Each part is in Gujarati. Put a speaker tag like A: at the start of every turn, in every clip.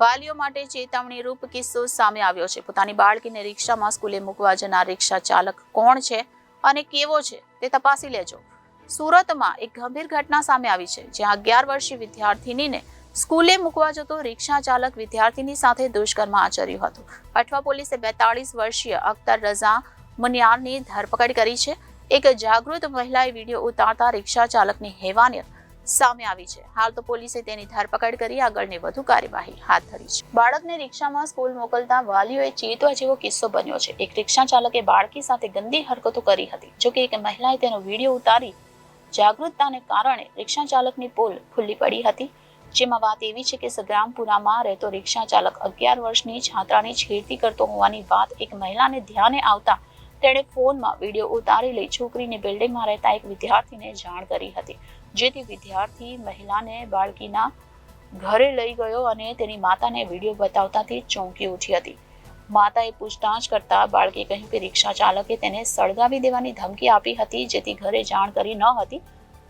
A: વાલીઓ માટે ચેતવણી રૂપ કિસ્સો સામે આવ્યો છે. પોતાની બાળકીને રિક્ષામાં સ્કૂલે મૂકવા જનાર રિક્ષા ચાલક કોણ છે અને કેવો છે તે તપાસી લેજો. સુરતમાં એક ગંભીર ઘટના સામે આવી છે. જ્યાં અગિયાર વર્ષીય વિદ્યાર્થિનીને સ્કૂલે મૂકવા જતો રિક્ષા ચાલક વિદ્યાર્થીની સાથે દુષ્કર્મ આચર્યું હતું. અઠવા પોલીસે બેતાળીસ વર્ષીય અખ્તર રઝા મુનિયારની ધરપકડ કરી છે. એક જાગૃત મહિલાએ વીડિયો ઉતારતા રિક્ષા ચાલકની હેવાનિયત સામે આવી છે. હાલ તો પોલીસે તેની ધરપકડ કરી આગળની વધુ કાર્યવાહી હાથ ધરી છે. બાળકને રિક્ષામાં સ્કૂલ મોકલતા વાલીઓએ ચેતવા જેવો કિસ્સો બન્યો છે. એક રિક્ષા ચાલકે બાળકી સાથે ગંદી હરકતો કરી હતી. જોકે એક મહિલાએ તેનો વીડિયો ઉતારી જાગૃતતાને કારણે રિક્ષા ચાલકની પોલ ખુલ્લી પડી હતી. જેમાં વાત એવી છે કે સગ્રામપુરામાં રહેતો રિક્ષા ચાલક અગિયાર વર્ષની છાત્રાની છેડતી કરતો હોવાની વાત એક મહિલાને ધ્યાને આવતા તેણે ફોનમાં વીડિયો ઉતારી લઈ છોકરીને બિલ્ડિંગમાં રહેતા એક વિદ્યાર્થીને જાણ કરી હતી. જેથી વિદ્યાર્થી મહિલાને બાળકીના ઘરે લઈ ગયો અને તેની માતાને વીડિયો બતાવતા તે ચોંકી ઉઠી હતી. માતાએ પૂછતાછ કરતા બાળકે કહ્યું કે રિક્ષા ચાલકે તેને સળગાવી દેવાની ધમકી આપી હતી, જેથી ઘરે જાણ કરી ન હતી.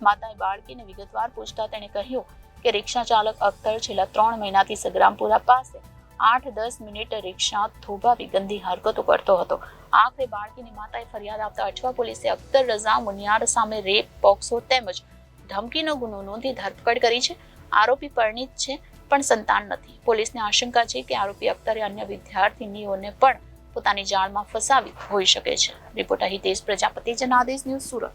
A: માતાએ બાળકીને વિગતવાર પૂછતા તેણે કહ્યું કે રિક્ષા ચાલક અખ્તર છેલ્લા ત્રણ મહિનાથી સગ્રામપુરા પાસે આઠ દસ મિનિટ રિક્ષા થોભાવી ગંદી હરકતો કરતો હતો. આખરે બાળકીની માતાએ ફરિયાદ આપતા અઠવા પોલીસે અખ્તર રઝા મુનિયાર સામે રેપ પોક્સો તેમજ ધમકીનો ગુનો નોંધી ધરપકડ કરી છે. આરોપી પરિણીત છે, પણ સંતાન નથી. પોલીસને આશંકા છે કે આરોપી અખ્તરે અન્ય વિદ્યાર્થીનીઓને પણ પોતાની જાળમાં ફસાવી હોઈ શકે છે. Reporter Hitesh Prajapati, Janadesh news Surat.